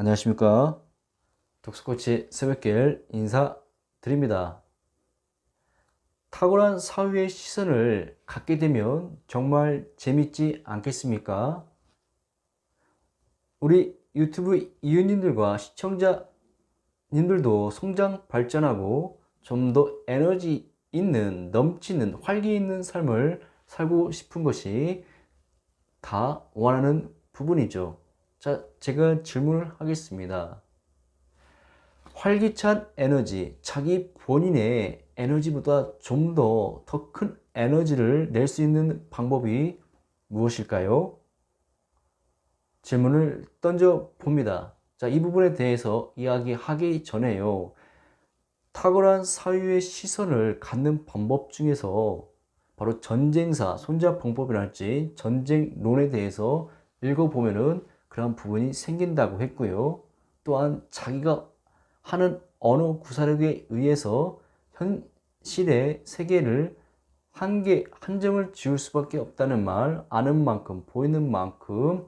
안녕하십니까. 독서코치 새벽길 인사드립니다. 탁월한 사회의 시선을 갖게 되면 정말 재밌지 않겠습니까? 우리 유튜브 이웃님들과 시청자님들도 성장 발전하고 좀 더 에너지 있는 넘치는 활기 있는 삶을 살고 싶은 것이 다 원하는 부분이죠. 자, 제가 질문을 하겠습니다. 활기찬 에너지, 자기 본인의 에너지보다 좀 더 더 큰 에너지를 낼 수 있는 방법이 무엇일까요? 질문을 던져 봅니다. 자, 이 부분에 대해서 이야기하기 전에요. 탁월한 사유의 시선을 갖는 방법 중에서 바로 전쟁사, 손자 방법이랄지 전쟁론에 대해서 읽어보면은 그런 부분이 생긴다고 했고요. 또한 자기가 하는 언어 구사력에 의해서 현실의 세계를 한계, 한정을 지울 수밖에 없다는 말, 아는 만큼, 보이는 만큼,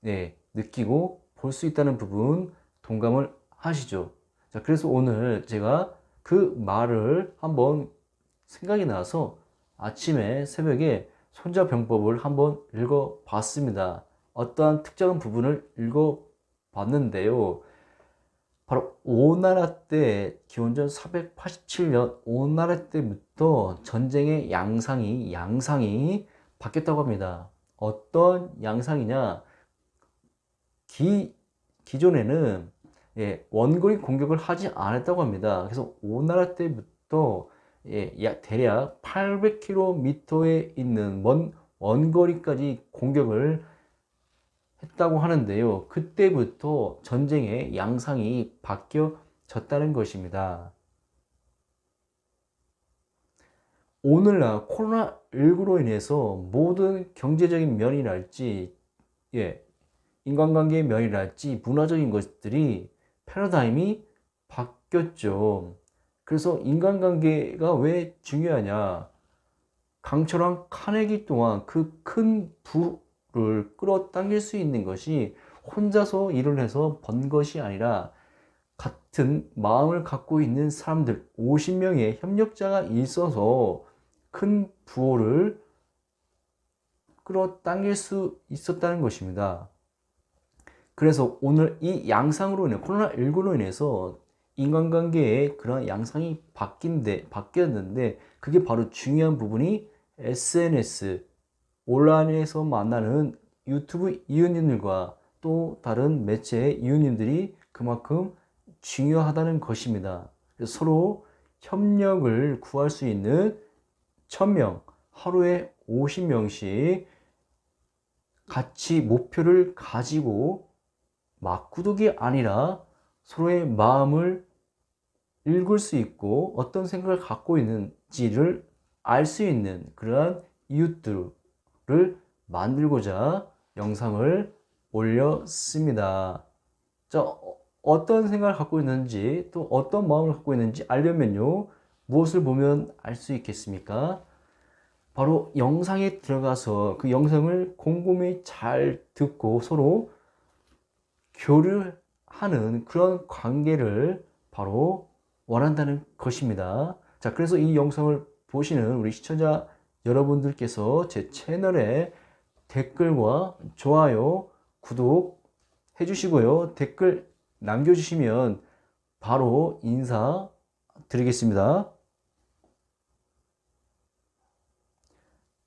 네, 느끼고 볼 수 있다는 부분 동감을 하시죠. 자, 그래서 오늘 제가 그 말을 한번 생각이 나서 아침에 새벽에 손자병법을 한번 읽어 봤습니다. 어떠한 특정한 부분을 읽어봤는데요. 바로 오나라 때 기원전 487년 오나라 때부터 전쟁의 양상이 양상이 바뀌었다고 합니다. 어떤 양상이냐? 기 기존에는 예, 원거리 공격을 하지 않았다고 합니다. 그래서 오나라 때부터 예, 대략 800km에 있는 먼 원거리까지 공격을 했다고 하는데요. 그때부터 전쟁의 양상이 바뀌어졌다는 것입니다. 오늘날 코로나19로 인해서 모든 경제적인 면이랄지, 예, 인간관계의 면이랄지, 문화적인 것들이 패러다임이 바뀌었죠. 그래서 인간관계가 왜 중요하냐? 강철왕 카네기 또한 그 큰 부 를 끌어당길 수 있는 것이 혼자서 일을 해서 번 것이 아니라 같은 마음을 갖고 있는 사람들 50명의 협력자가 있어서 큰 부호를 끌어당길 수 있었다는 것입니다. 그래서 오늘 이 양상으로 인해 코로나19로 인해서 인간관계에 그런 양상이 바뀐데 바뀌었는데 그게 바로 중요한 부분이 SNS 온라인에서 만나는 유튜브 이웃님들과 또 다른 매체의 이웃님들이 그만큼 중요하다는 것입니다. 서로 협력을 구할 수 있는 1000명, 하루에 50명씩 같이 목표를 가지고 막구독이 아니라 서로의 마음을 읽을 수 있고 어떤 생각을 갖고 있는지를 알 수 있는 그러한 이웃들 을 만들고자 영상을 올렸습니다. 자, 어, 어떤 생각을 갖고 있는지 또 어떤 마음을 갖고 있는지 알려면요. 무엇을 보면 알 수 있겠습니까? 바로 영상에 들어가서 그 영상을 곰곰이 잘 듣고 서로 교류하는 그런 관계를 바로 원한다는 것입니다. 자, 그래서 이 영상을 보시는 우리 시청자 여러분들께서 제 채널에 댓글과 좋아요, 구독 해주시고요. 댓글 남겨주시면 바로 인사 드리겠습니다.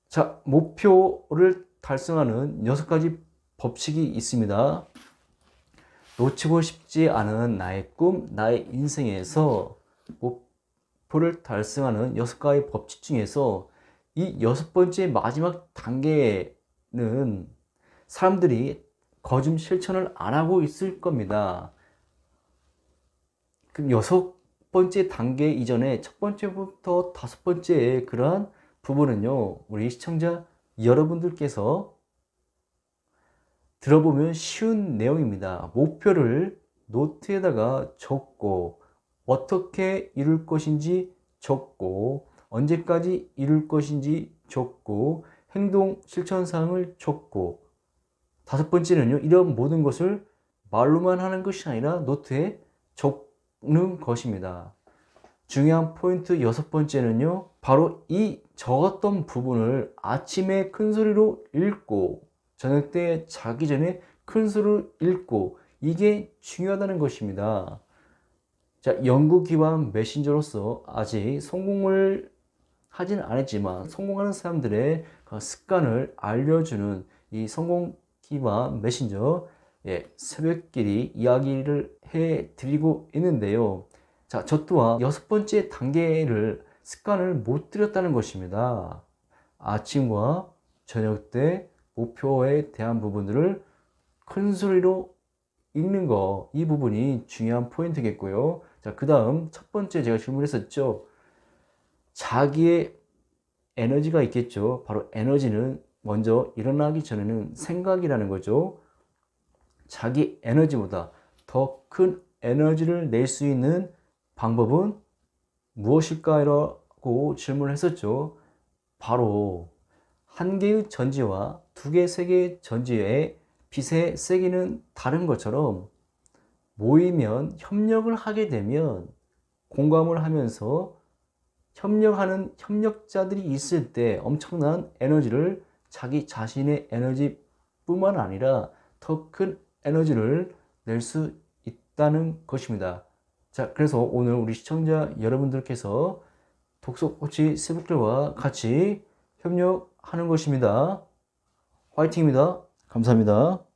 자, 목표를 달성하는 여섯 가지 법칙이 있습니다. 놓치고 싶지 않은 나의 꿈, 나의 인생에서 목표를 달성하는 여섯 가지 법칙 중에서 이 여섯 번째 마지막 단계는 사람들이 거짓 실천을 안 하고 있을 겁니다. 그럼 여섯 번째 단계 이전에 첫 번째부터 다섯 번째의 그러한 부분은요, 우리 시청자 여러분들께서 들어보면 쉬운 내용입니다. 목표를 노트에다가 적고 어떻게 이룰 것인지 적고 언제까지 이룰 것인지 적고 행동 실천 사항을 적고 다섯 번째는요. 이런 모든 것을 말로만 하는 것이 아니라 노트에 적는 것입니다. 중요한 포인트 여섯 번째는요, 바로 이 적었던 부분을 아침에 큰 소리로 읽고, 저녁 때 자기 전에 큰 소리로 읽고, 이게 중요하다는 것입니다. 자, 연구 기반 메신저로서 아직 성공을 하진 않았지만, 성공하는 사람들의 그 습관을 알려주는 이 성공 기반 메신저, 예, 새벽길이 이야기를 해 드리고 있는데요. 자, 저 또한 여섯 번째 단계를 습관을 못 들였다는 것입니다. 아침과 저녁 때 목표에 대한 부분들을 큰 소리로 읽는 거, 이 부분이 중요한 포인트겠고요. 자, 그 다음 첫 번째 제가 질문했었죠. 자기의 에너지가 있겠죠. 바로 에너지는 먼저 일어나기 전에는 생각이라는 거죠. 자기 에너지보다 더 큰 에너지를 낼 수 있는 방법은 무엇일까라고 질문을 했었죠. 바로 한 개의 전지와 두 개, 세 개의 전지의 빛의 세기는 다른 것처럼 모이면 협력을 하게 되면 공감을 하면서 협력하는 협력자들이 있을 때 엄청난 에너지를 자기 자신의 에너지뿐만 아니라 더 큰 에너지를 낼 수 있다는 것입니다. 자, 그래서 오늘 우리 시청자 여러분들께서 독서 코치 세북들과 같이 협력하는 것입니다. 화이팅입니다. 감사합니다.